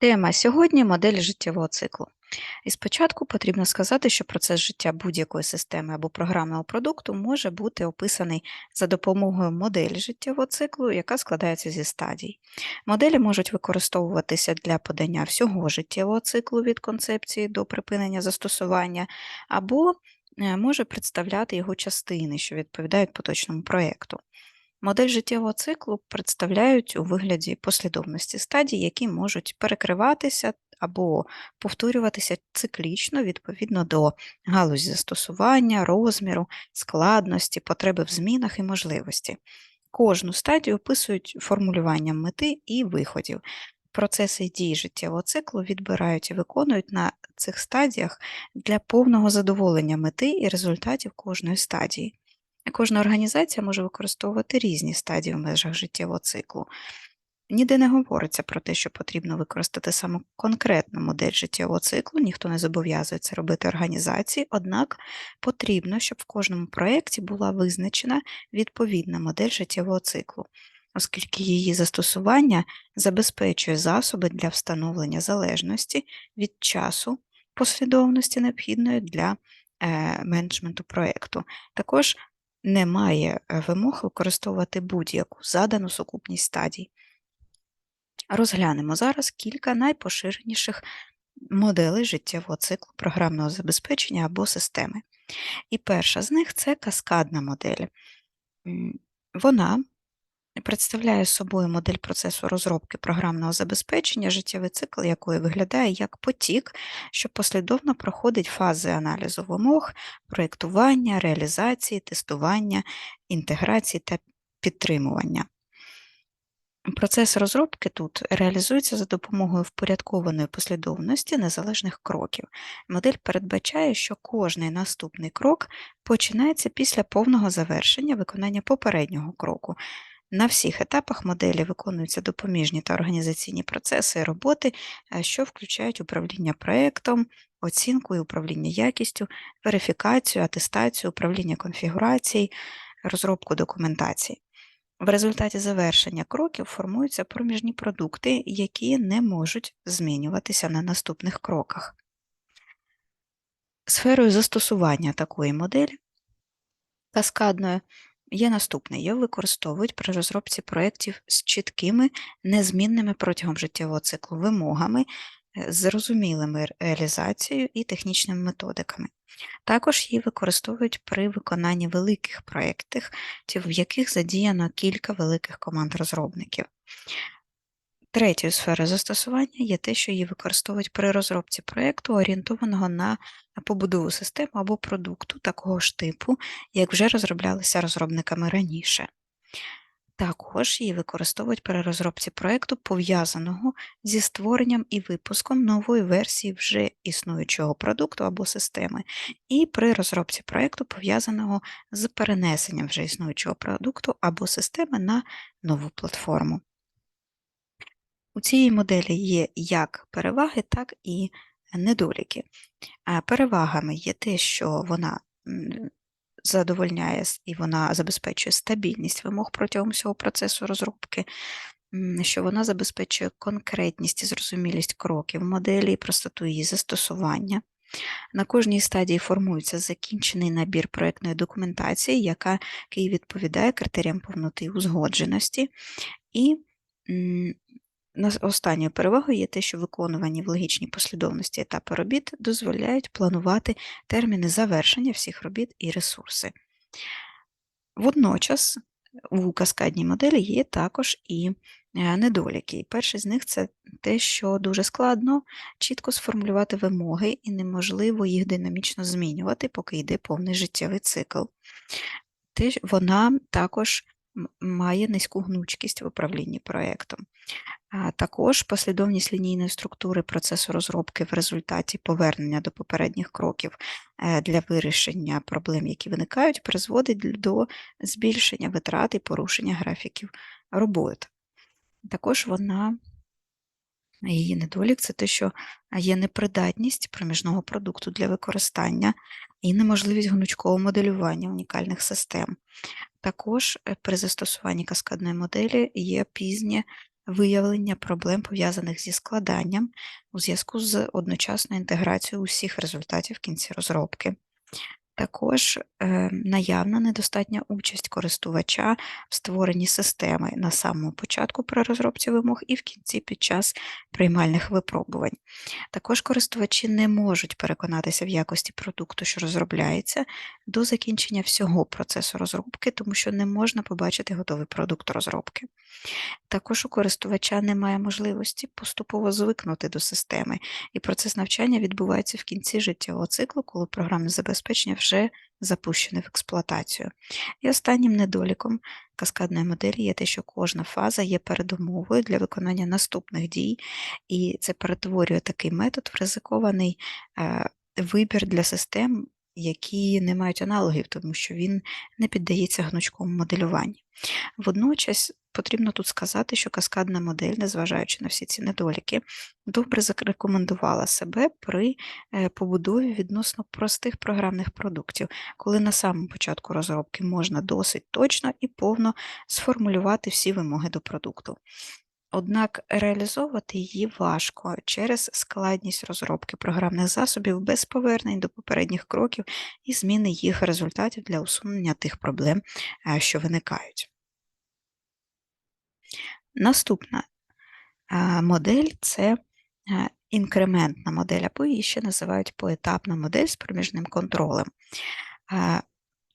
Тема сьогодні модель життєвого циклу. І спочатку потрібно сказати, що процес життя будь-якої системи або програмного продукту може бути описаний за допомогою моделі життєвого циклу, яка складається зі стадій. Моделі можуть використовуватися для подання всього життєвого циклу від концепції до припинення застосування, або е, може представляти його частини, що відповідають поточному проєкту. Модель життєвого циклу представляють у вигляді послідовності стадій, які можуть перекриватися або повторюватися циклічно відповідно до галузі застосування, розміру, складності, потреби в змінах і можливості. Кожну стадію описують формулюванням мети і виходів. Процеси дій життєвого циклу відбирають і виконують на цих стадіях для повного задоволення мети і результатів кожної стадії. Кожна організація може використовувати різні стадії в межах життєвого циклу. Ніде не говориться про те, що потрібно використати саме конкретну модель життєвого циклу, ніхто не зобов'язує це робити організації, однак потрібно, щоб в кожному проєкті була визначена відповідна модель життєвого циклу, оскільки її застосування забезпечує засоби для встановлення залежності від часу послідовності необхідної для е, менеджменту проєкту. Також немає має вимог використовувати будь-яку задану сукупність стадій. Розглянемо зараз кілька найпоширеніших моделей життєвого циклу програмного забезпечення або системи. І перша з них це каскадна модель. Вона представляє собою модель процесу розробки програмного забезпечення, життєвий цикл якої виглядає як потік, що послідовно проходить фази аналізу вимог, проєктування, реалізації, тестування, інтеграції та підтримування. Процес розробки тут реалізується за допомогою впорядкованої послідовності незалежних кроків. Модель передбачає, що кожний наступний крок починається після повного завершення виконання попереднього кроку. На всіх етапах моделі виконуються допоміжні та організаційні процеси і роботи, е, що включають управління проєктом, оцінку і управління якістю, верифікацію, атестацію, управління конфігурацій, розробку документації. В результаті завершення кроків формуються проміжні продукти, які не можуть змінюватися на наступних кроках. Сферою застосування такої моделі каскадної є наступне. його використовують при розробці проєктів з чіткими, незмінними протягом життєвого циклу вимогами, е, зрозумілими реалізацією і технічними методиками. Також її використовують при виконанні великих проєктів, в яких задіяно кілька великих команд розробників. Третьою сферою застосування є те, що її використовують при розробці проєкту, орієнтованого на побудову системи або продукту такого ж типу, як вже розроблялися розробниками раніше. Також її використовують при розробці проєкту, пов'язаного зі створенням і випуском нової версії вже існуючого продукту або системи, і при розробці проєкту, пов'язаного з перенесенням вже існуючого продукту або системи на нову платформу. У цієї моделі є як переваги, так і недоліки. Перевагами є те, що вона задовольняє і вона забезпечує стабільність вимог протягом всього процесу розробки, що вона забезпечує конкретність і зрозумілість кроків моделі і простоту її застосування. На кожній стадії формується закінчений набір проєктної документації, яка відповідає критеріям повноти і узгодженості, і Останньою перевагою є те, що виконувані в логічній послідовності етапи робіт дозволяють планувати терміни завершення всіх робіт і ресурси. Водночас у каскадній моделі є також і е, недоліки. перший з них це те, що дуже складно чітко сформулювати вимоги і неможливо їх динамічно змінювати, поки йде повний життєвий цикл. Вона також має низьку гнучкість в управлінні проєктом. Також послідовність лінійної структури процесу розробки в результаті повернення до попередніх кроків е, для вирішення проблем, які виникають, призводить до збільшення витрат і порушення графіків роботи. Також вона, її недолік це те, що є непридатність проміжного продукту для використання і неможливість гнучкового моделювання унікальних систем. Також е, при застосуванні каскадної моделі є пізнє виявлення проблем, пов'язаних зі складанням у зв'язку з одночасною інтеграцією усіх результатів в кінці розробки. Також наявна недостатня участь користувача в створенні системи на самому початку при розробці вимог і в кінці під час приймальних випробувань. Також користувачі не можуть переконатися в якості продукту, що розробляється, до закінчення всього процесу розробки, тому що не можна побачити готовий продукт розробки. Також у користувача немає можливості поступово звикнути до системи, і процес навчання відбувається в кінці життєвого циклу, коли програмне забезпечення вже запущене в експлуатацію. І останнім недоліком каскадної моделі є те, що кожна фаза. Є передумовою для виконання наступних дій, і це перетворює такий метод в ризикований е, вибір для систем, які не мають аналогів, тому що він не піддається гнучкому моделюванню. Водночас потрібно тут сказати, що каскадна модель, незважаючи на всі ці недоліки, добре зарекомендувала себе при е, побудові відносно простих програмних продуктів, коли на самому початку розробки можна досить точно і повно сформулювати всі вимоги до продукту. Однак реалізовувати її важко через складність розробки програмних засобів без повернень до попередніх кроків і зміни їх результатів для усунення тих проблем, е, що виникають. Наступна е, модель це е, інкрементна модель, або її ще називають поетапна модель з проміжним контролем.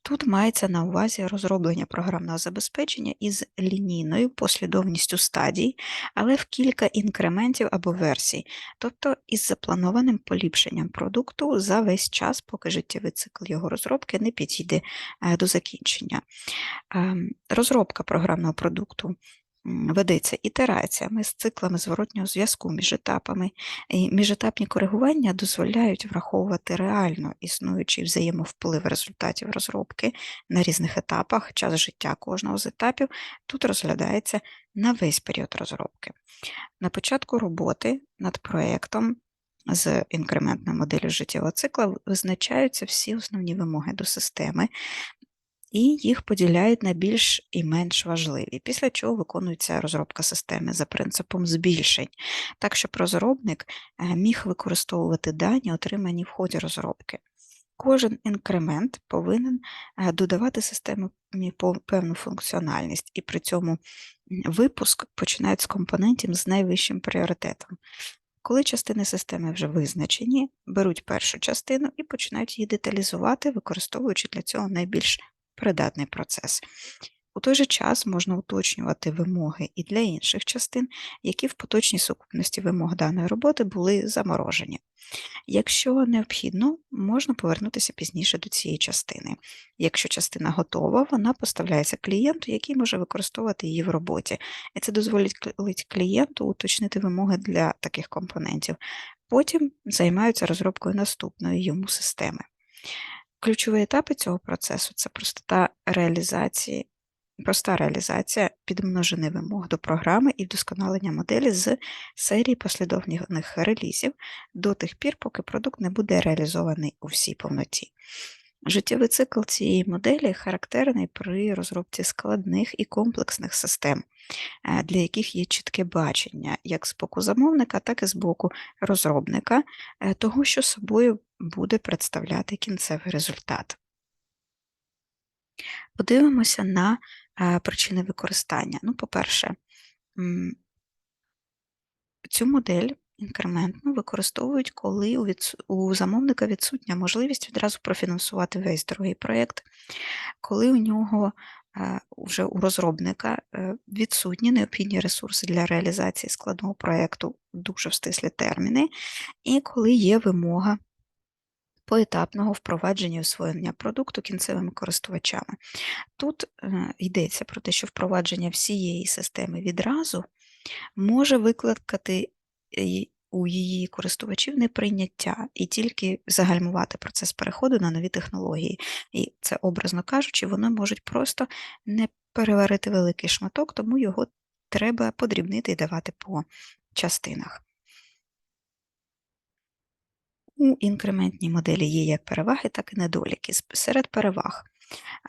Тут мається на увазі розроблення програмного забезпечення із лінійною послідовністю стадій, але в кілька інкрементів або версій, тобто із запланованим поліпшенням продукту за весь час, поки життєвий цикл його розробки не підійде е, до закінчення. Ем, розробка програмного продукту ведеться ітераціями з циклами зворотнього зв'язку між етапами. І Міжетапні коригування дозволяють враховувати реально існуючий взаємовплив результатів розробки на різних етапах, час життя кожного з етапів тут розглядається на весь період розробки. На початку роботи над проєктом з інкрементною моделлю життєвого цикла визначаються всі основні вимоги до системи, і їх поділяють на більш і менш важливі, після чого виконується розробка системи за принципом збільшень, так щоб розробник е, міг використовувати дані, отримані в ході розробки. Кожен інкремент повинен е, додавати системі певну функціональність, і при цьому випуск починають з компонентів з найвищим пріоритетом. Коли частини системи вже визначені, беруть першу частину і починають її деталізувати, використовуючи для цього найбільш придатний процес. У той же час можна уточнювати вимоги і для інших частин, які в поточній сукупності вимог даної роботи були заморожені. Якщо необхідно, можна повернутися пізніше до цієї частини. Якщо частина готова, вона поставляється клієнту, який може використовувати її в роботі, і це дозволить клієнту уточнити вимоги для таких компонентів. Потім займаються розробкою наступної йому системи. Ключові етапи цього процесу це простота реалізації, проста реалізація підмножини вимог до програми і вдосконалення моделі з серії послідовних релізів до тих пір, поки продукт не буде реалізований у всій повноті. Життєвий цикл цієї моделі характерний при розробці складних і комплексних систем, е, для яких є чітке бачення як з боку замовника, так і з боку розробника, е, того, що собою буде представляти кінцевий результат. Подивимося на е, причини використання. Ну, по-перше, цю модель інкрементну використовують, коли у, відсу... у замовника відсутня можливість відразу профінансувати весь другий проєкт, коли у нього е, вже у розробника е, відсутні необхідні ресурси для реалізації складного проєкту дуже в стислі терміни, і коли є вимога поетапного впровадження освоєння продукту кінцевими користувачами. Тут е, йдеться про те, що впровадження всієї системи відразу може викликати у її користувачів неприйняття і тільки загальмувати процес переходу на нові технології. І це, образно кажучи, вони можуть просто не переварити великий шматок, тому його треба подрібнити і давати по частинах. У інкрементній моделі є як переваги, так і недоліки. Серед переваг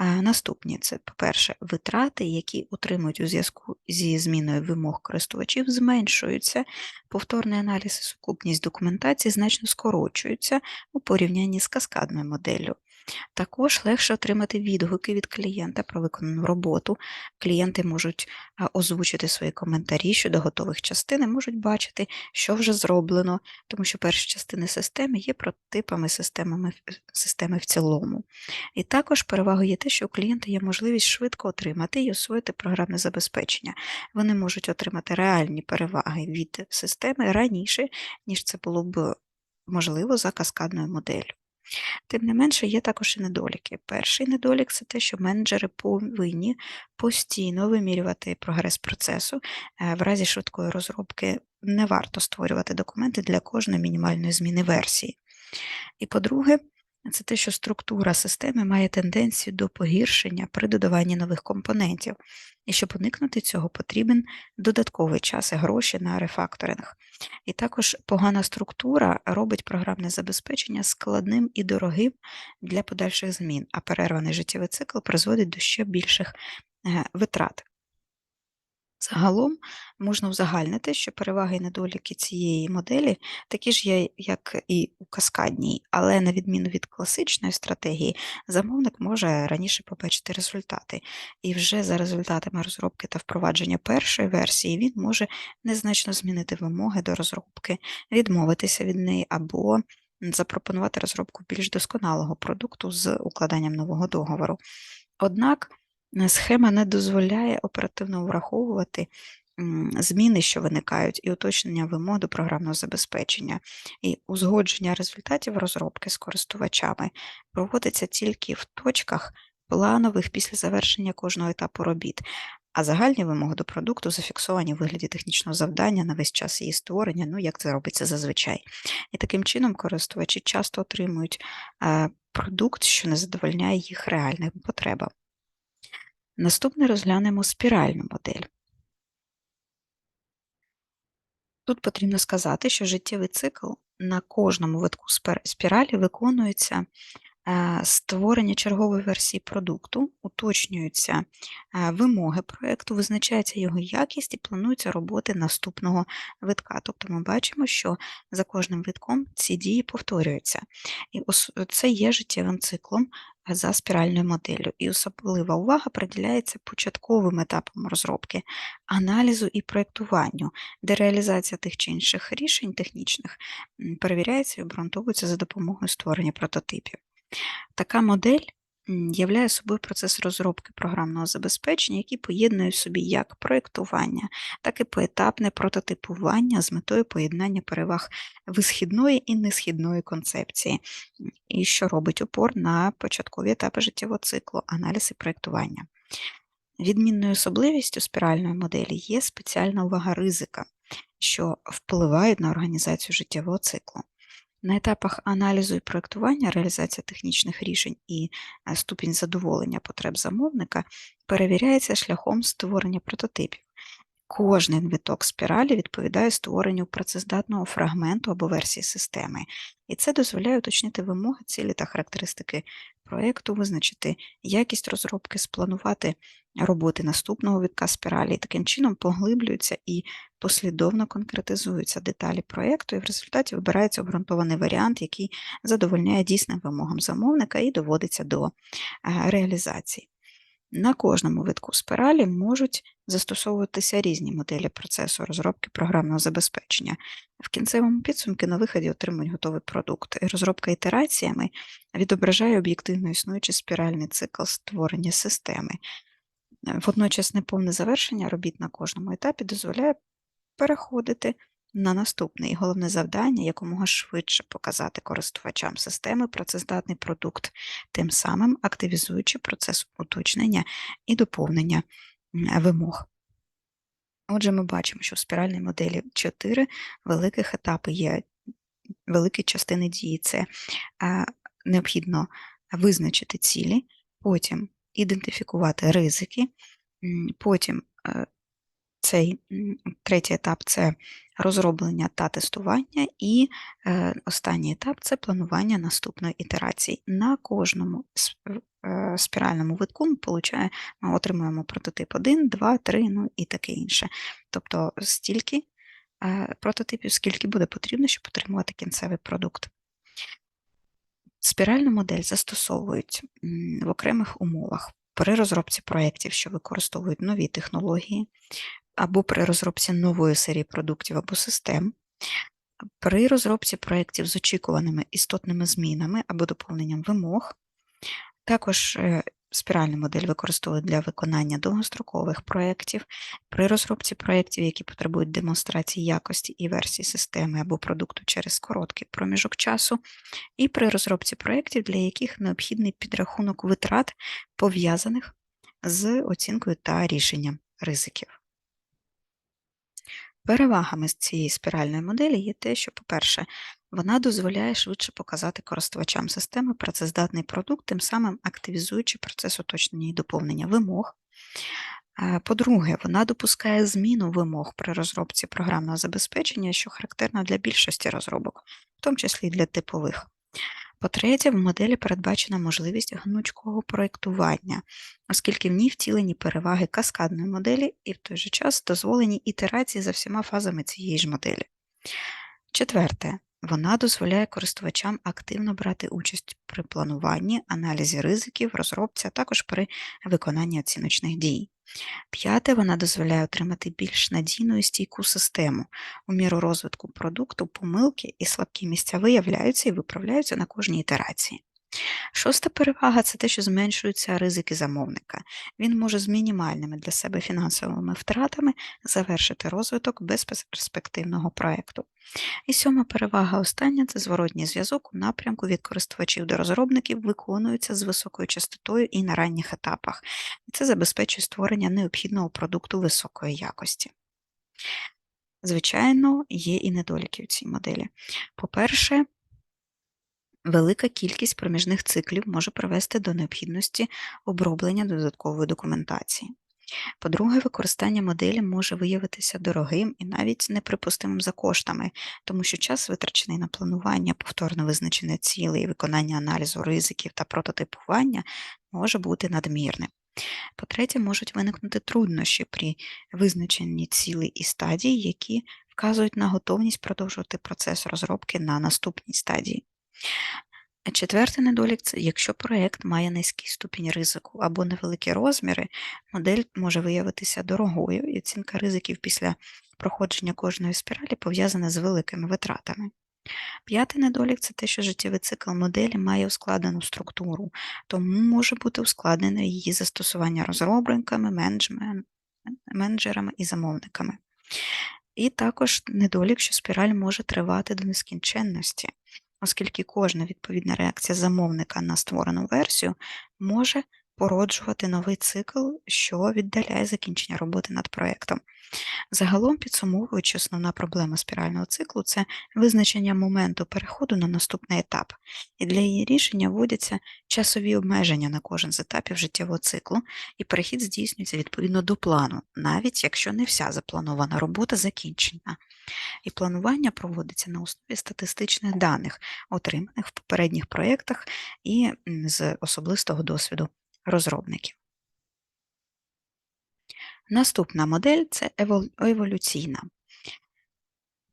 Наступні це, по-перше, витрати, які утримують у зв'язку зі зміною вимог користувачів, зменшуються, повторний аналіз і сукупність документації значно скорочуються у порівнянні з каскадною моделлю. Також легше отримати відгуки від клієнта про виконану роботу. Клієнти можуть озвучити свої коментарі щодо готових частин і можуть бачити, що вже зроблено, тому що перші частини системи є прототипами системами, системи в цілому. І також перевагою є те, що у клієнта є можливість швидко отримати і освоїти програмне забезпечення. Вони можуть отримати реальні переваги від системи раніше, ніж це було б можливо за каскадною моделлю. Тим не менше, є також і недоліки. Перший недолік це те, що менеджери повинні постійно вимірювати прогрес процесу. Е, в разі швидкої розробки не варто створювати документи для кожної мінімальної зміни версії. І по-друге, це те, що структура системи має тенденцію до погіршення при додаванні нових компонентів, і щоб уникнути цього, потрібен додатковий час і гроші на рефакторинг. І також погана структура робить програмне забезпечення складним і дорогим для подальших змін, а перерваний життєвий цикл призводить до ще більших е, витрат. Загалом можна узагальнити, що переваги і недоліки цієї моделі такі ж є, як і у каскадній, але на відміну від класичної стратегії, замовник може раніше побачити результати, і вже за результатами розробки та впровадження першої версії він може незначно змінити вимоги до розробки, відмовитися від неї або запропонувати розробку більш досконалого продукту з укладанням нового договору. Однак Схема не дозволяє оперативно враховувати зміни, що виникають, і уточнення вимог до програмного забезпечення, і узгодження результатів розробки з користувачами проводиться тільки в точках планових після завершення кожного етапу робіт, а загальні вимоги до продукту зафіксовані в вигляді технічного завдання на весь час її створення, ну як це робиться зазвичай. І таким чином користувачі часто отримують е, продукт, що не задовольняє їх реальним потребам. Наступне розглянемо спіральну модель. Тут потрібно сказати, що життєвий цикл на кожному витку спіралі виконується Е, створення чергової версії продукту, уточнюються е, вимоги проєкту, визначається його якість і плануються роботи наступного витка. Тобто ми бачимо, що за кожним витком ці дії повторюються. І це є життєвим циклом за спіральною моделлю. І особлива увага приділяється початковим етапам розробки, аналізу і проєктуванню, де реалізація тих чи інших рішень технічних перевіряється і обґрунтовується за допомогою створення прототипів. Така модель являє собою процес розробки програмного забезпечення, який поєднує в собі як проєктування, так і поетапне прототипування з метою поєднання переваг висхідної і несхідної концепції, і що робить опор на початкові етапи життєвого циклу, аналіз і проєктування. Відмінною особливістю спіральної моделі є спеціальна увага ризика, що впливають на організацію життєвого циклу. На етапах аналізу і проєктування, реалізація технічних рішень і е, ступінь задоволення потреб замовника перевіряється шляхом створення прототипів. Кожний виток спіралі відповідає створенню працездатного фрагменту або версії системи, і це дозволяє уточнити вимоги, цілі та характеристики проєкту, визначити якість розробки, спланувати роботи наступного витка спіралі, і таким чином поглиблюються і послідовно конкретизуються деталі проєкту, і в результаті вибирається обґрунтований варіант, який задовольняє дійсним вимогам замовника і доводиться до е, реалізації. На кожному витку спіралі можуть застосовуватися різні моделі процесу розробки програмного забезпечення. В кінцевому підсумку на виході отримують готовий продукт. Розробка ітераціями відображає об'єктивно існуючий спіральний цикл створення системи. Водночас неповне завершення робіт на кожному етапі дозволяє переходити на наступне і головне завдання якомога швидше показати користувачам системи працездатний продукт, тим самим активізуючи процес уточнення і доповнення вимог. Отже, ми бачимо, що в спіральній моделі 4 великих етапи є великі частини дії. Це необхідно визначити цілі, потім ідентифікувати ризики, потім е, цей третій етап це розроблення та тестування, і е, останній етап це планування наступної ітерації. На кожному е, спіральному витку ми, получає, ми отримуємо прототип 1, 2, 3, ну і таке інше. Тобто стільки прототипів, скільки буде потрібно, щоб отримувати кінцевий продукт. Спіральну модель застосовують в окремих умовах при розробці проєктів, що використовують нові технології, або при розробці нової серії продуктів або систем, при розробці проєктів з очікуваними істотними змінами або доповненням вимог, також е, Спіральну модель використовують для виконання довгострокових проєктів, при розробці проєктів, які потребують демонстрації якості і версії системи або продукту через короткий проміжок часу, і при розробці проєктів, для яких необхідний підрахунок витрат, пов'язаних з оцінкою та рішенням ризиків. Перевагами з цієї спіральної моделі є те, що, по-перше, вона дозволяє швидше показати користувачам системи працездатний продукт, тим самим активізуючи процес уточнення і доповнення вимог. Е, по-друге, вона допускає зміну вимог при розробці програмного забезпечення, що характерно для більшості розробок, в тому числі для типових. По-третє, в моделі передбачена можливість гнучкого проєктування, оскільки в ній втілені переваги каскадної моделі і в той же час дозволені ітерації за всіма фазами цієї ж моделі. Четверте, вона дозволяє користувачам активно брати участь при плануванні, аналізі ризиків, розробці, а також при виконанні оціночних дій. П'яте, вона дозволяє отримати більш надійну і стійку систему. У міру розвитку продукту, помилки і слабкі місця виявляються і виправляються на кожній ітерації. Шоста перевага це те, що зменшуються ризики замовника. Він може з мінімальними для себе фінансовими втратами завершити розвиток безперспективного проєкту. І сьома перевага остання це зворотній зв'язок у напрямку від користувачів до розробників виконується з високою частотою і на ранніх етапах. І це забезпечує створення необхідного продукту високої якості. Звичайно, є і недоліки в цій моделі. По-перше, Велика кількість проміжних циклів може привести до необхідності оброблення додаткової документації. По-друге, використання моделі може виявитися дорогим і навіть неприпустимим за коштами, тому що час, витрачений на планування, повторно визначення цілей, виконання аналізу ризиків та прототипування, може бути надмірним. По-третє, можуть виникнути труднощі при визначенні цілей і стадій, які вказують на готовність продовжувати процес розробки на наступній стадії. Четвертий недолік це якщо проєкт має низький ступінь ризику або невеликі розміри, модель може виявитися дорогою, і оцінка ризиків після проходження кожної спіралі пов'язана з великими витратами. П'ятий недолік це те, що життєвий цикл моделі має ускладнену структуру, тому може бути ускладнене її застосування розробниками, менеджерами і замовниками. І також недолік, що спіраль може тривати до нескінченності оскільки кожна відповідна реакція замовника на створену версію може породжувати новий цикл, що віддаляє закінчення роботи над проєктом. Загалом, підсумовуючи, основна проблема спірального циклу це визначення моменту переходу на наступний етап, і для її рішення вводяться часові обмеження на кожен з етапів життєвого циклу, і перехід здійснюється відповідно до плану, навіть якщо не вся запланована робота закінчена. І планування проводиться на основі статистичних даних, отриманих в попередніх проєктах і з особистого досвіду розробників. Наступна модель це еволюційна.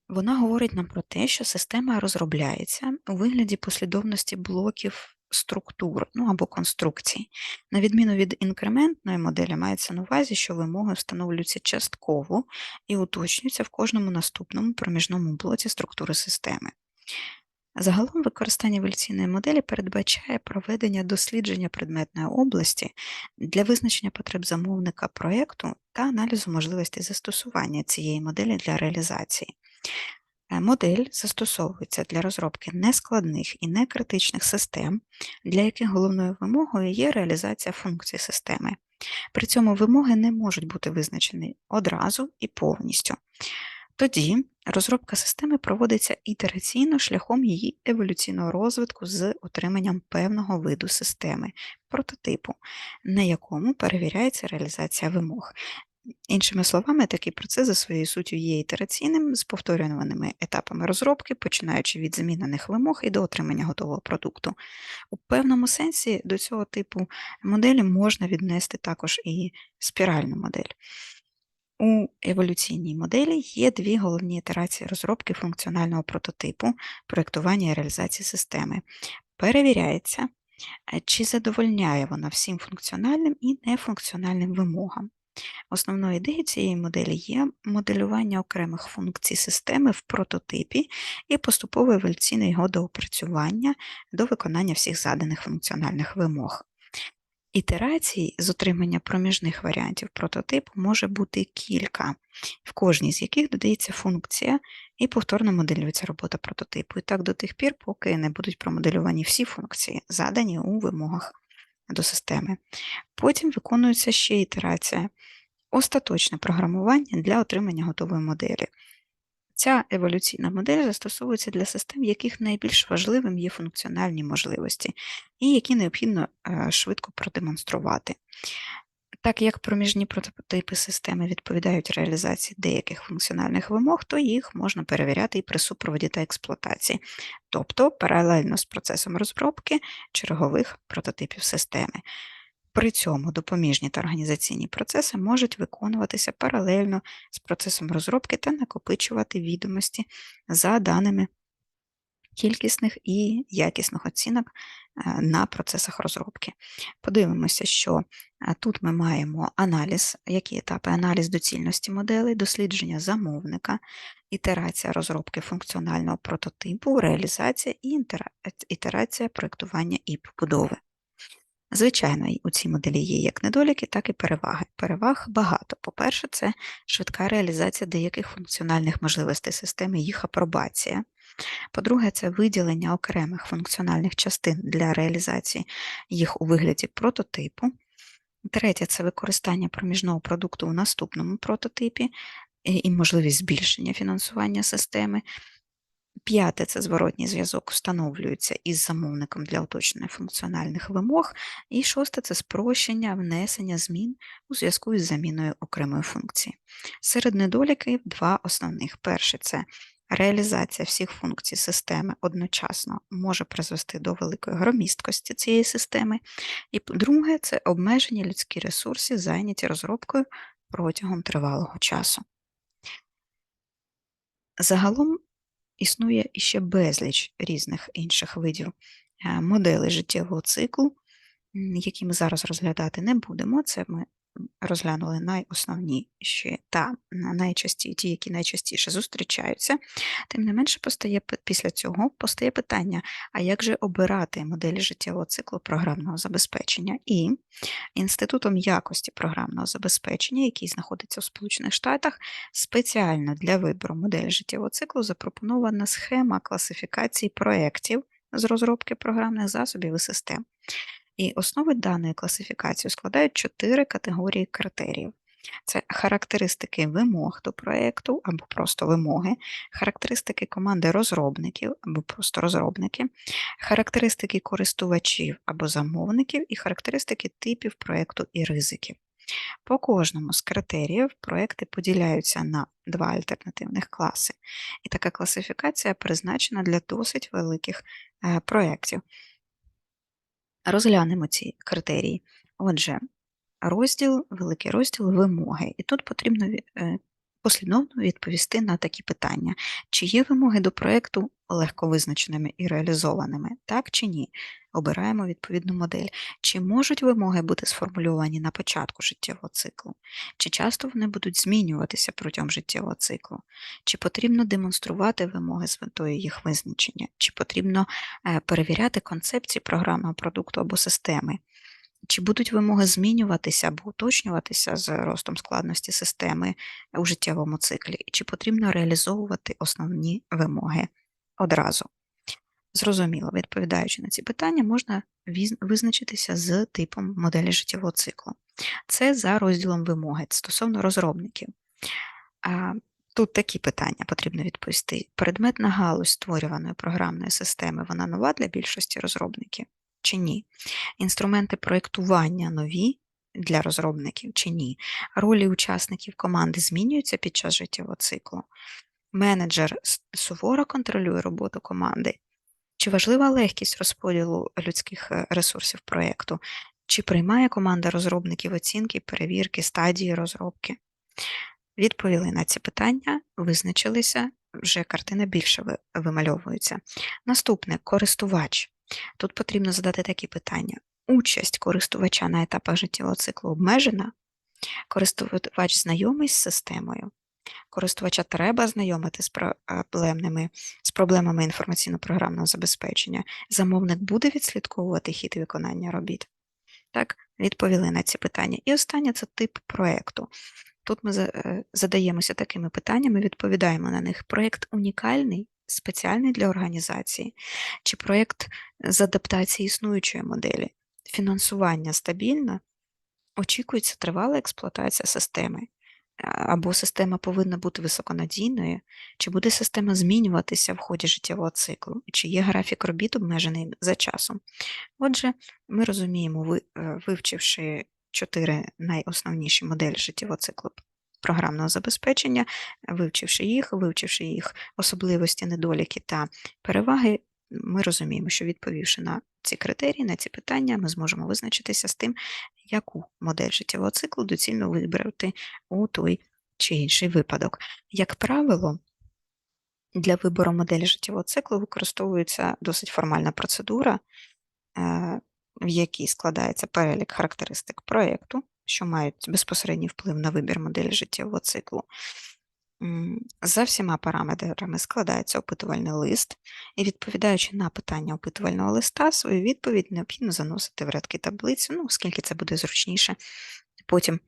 Вона говорить нам про те, що система розробляється у вигляді послідовності блоків структур ну або конструкцій. На відміну від інкрементної моделі, мається на увазі, що вимоги встановлюються частково і уточнюються в кожному наступному проміжному блоці структури системи. Загалом використання еволюційної моделі передбачає проведення дослідження предметної області для визначення потреб замовника проєкту та аналізу можливостей застосування цієї моделі для реалізації. Е, модель застосовується для розробки нескладних і некритичних систем, для яких головною вимогою є реалізація функцій системи. При цьому вимоги не можуть бути визначені одразу і повністю. Тоді розробка системи проводиться ітераційно шляхом її еволюційного розвитку з отриманням певного виду системи, прототипу, на якому перевіряється реалізація вимог. Іншими словами, такий процес за своєю суттю є ітераційним з повторюваними етапами розробки, починаючи від замінених вимог і до отримання готового продукту. У певному сенсі до цього типу моделі можна віднести також і спіральну модель. У еволюційній моделі є дві головні ітерації розробки функціонального прототипу, проєктування і реалізації системи. Перевіряється, е, чи задовольняє вона всім функціональним і нефункціональним вимогам. Основною ідеєю цієї моделі є моделювання окремих функцій системи в прототипі і поступове еволюційне його доопрацювання до виконання всіх заданих функціональних вимог. Ітерацій з отримання проміжних варіантів прототипу може бути кілька, в кожній з яких додається функція і повторно моделюється робота прототипу. І так до тих пір, поки не будуть промоделювані всі функції, задані у вимогах до системи. Потім виконується ще ітерація остаточне програмування для отримання готової моделі. Ця еволюційна модель застосовується для систем, в яких найбільш важливим є функціональні можливості, і які необхідно е, швидко продемонструвати. Так як проміжні прототипи системи відповідають реалізації деяких функціональних вимог, то їх можна перевіряти і при супроводі та експлуатації, тобто паралельно з процесом розробки чергових прототипів системи. При цьому допоміжні та організаційні процеси можуть виконуватися паралельно з процесом розробки та накопичувати відомості за даними кількісних і якісних оцінок е, на процесах розробки. Подивимося, що е, тут ми маємо аналіз, які етапи аналіз доцільності моделей, дослідження замовника, ітерація розробки функціонального прототипу, реалізація і ітерація проєктування і побудови. Звичайно, у цій моделі є як недоліки, так і переваги. Переваг багато. По-перше, це швидка реалізація деяких функціональних можливостей системи, їх апробація. По-друге, це виділення окремих функціональних частин для реалізації їх у вигляді прототипу. Третє це використання проміжного продукту у наступному прототипі і можливість збільшення фінансування системи. П'яте це зворотній зв'язок встановлюється із замовником для уточнення функціональних вимог. І шосте це спрощення внесення змін у зв'язку із заміною окремої функції. Серед недоліків два основних. Перше це реалізація всіх функцій системи одночасно може призвести до великої громісткості цієї системи. І друге це обмежені людські ресурси, зайняті розробкою протягом тривалого часу. Загалом Існує іще безліч різних інших видів е, моделей життєвого циклу, які ми зараз розглядати не будемо. Це ми розглянули найосновніші та найчастіші, ті, які найчастіше зустрічаються. Тим не менше, постає після цього постає питання: а як же обирати моделі життєвого циклу програмного забезпечення? І Інститутом якості програмного забезпечення, який знаходиться у Сполучених Штатах, спеціально для вибору моделі життєвого циклу запропонована схема класифікації проєктів з розробки програмних засобів і систем. І основи даної класифікації складають чотири категорії критеріїв. Це характеристики вимог до проєкту або просто вимоги, характеристики команди розробників або просто розробники, характеристики користувачів або замовників і характеристики типів проєкту і ризиків. По кожному з критеріїв проекти поділяються на два альтернативних класи, і така класифікація призначена для досить великих е, проєктів. Розглянемо ці критерії. Отже, розділ, великий розділ вимоги. І тут потрібно е, послідовно відповісти на такі питання: чи є вимоги до проєкту легко визначеними і реалізованими, так чи ні? Обираємо відповідну модель. Чи можуть вимоги бути сформульовані на початку життєвого циклу? Чи часто вони будуть змінюватися протягом життєвого циклу? Чи потрібно демонструвати вимоги з метою їх визначення? Чи потрібно е, перевіряти концепції програмного продукту або системи? Чи будуть вимоги змінюватися або уточнюватися з ростом складності системи у життєвому циклі, чи потрібно реалізовувати основні вимоги одразу? Зрозуміло, відповідаючи на ці питання, можна визначитися з типом моделі життєвого циклу. Це за розділом вимоги стосовно розробників. Тут такі питання потрібно відповісти. Предметна галузь створюваної програмної системи, вона нова для більшості розробників чи ні? Інструменти проєктування нові для розробників чи ні? Ролі учасників команди змінюються під час життєвого циклу? Менеджер суворо контролює роботу команди? Чи важлива легкість розподілу людських е, ресурсів проєкту? Чи приймає команда розробників оцінки, перевірки, стадії розробки? Відповіли на ці питання, визначилися, вже картина більше вимальовується. Наступне користувач. Тут потрібно задати такі питання. Участь користувача на етапах життєвого циклу обмежена, користувач знайомий з системою, користувача треба знайомити з проблемними, з проблемами інформаційно-програмного забезпечення, замовник буде відслідковувати хід виконання робіт. Так, відповіли на ці питання. І останнє це тип проєкту. Тут ми е, задаємося такими питаннями, відповідаємо на них. Проєкт унікальний, спеціальний для організації, чи проєкт з адаптації існуючої моделі, фінансування стабільне, очікується тривала експлуатація системи, або система повинна бути високонадійною, чи буде система змінюватися в ході життєвого циклу, чи є графік робіт обмежений за часом. Отже, ми розуміємо, е, вивчивши чотири найосновніші моделі життєвого циклу програмного забезпечення, вивчивши їх, вивчивши їх особливості, недоліки та переваги, ми розуміємо, що відповівши на ці критерії, на ці питання, ми зможемо визначитися з тим, яку модель життєвого циклу доцільно вибрати у той чи інший випадок. Як правило, для вибору моделі життєвого циклу використовується досить формальна процедура, е, в якій складається перелік характеристик проєкту, що мають безпосередній вплив на вибір моделі життєвого циклу. За всіма параметрами складається опитувальний лист, і відповідаючи на питання опитувального листа, свою відповідь необхідно заносити в рядки таблиці, ну, оскільки це буде зручніше потім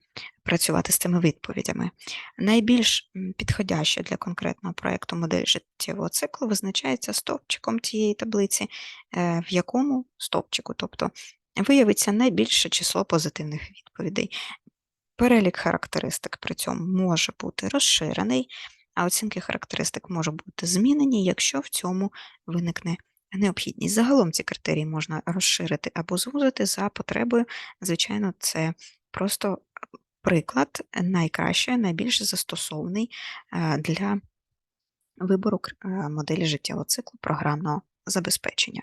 працювати з цими відповідями. Найбільш підходяща для конкретного проєкту модель життєвого циклу визначається стовпчиком цієї таблиці, е, в якому стовпчику, тобто виявиться найбільше число позитивних відповідей. Перелік характеристик при цьому може бути розширений, а оцінки характеристик можуть бути змінені, якщо в цьому виникне необхідність. Загалом ці критерії можна розширити або звузити за потребою. Звичайно, це просто приклад найкраще, найбільш застосований е, для вибору е, моделі життєвого циклу програмного забезпечення.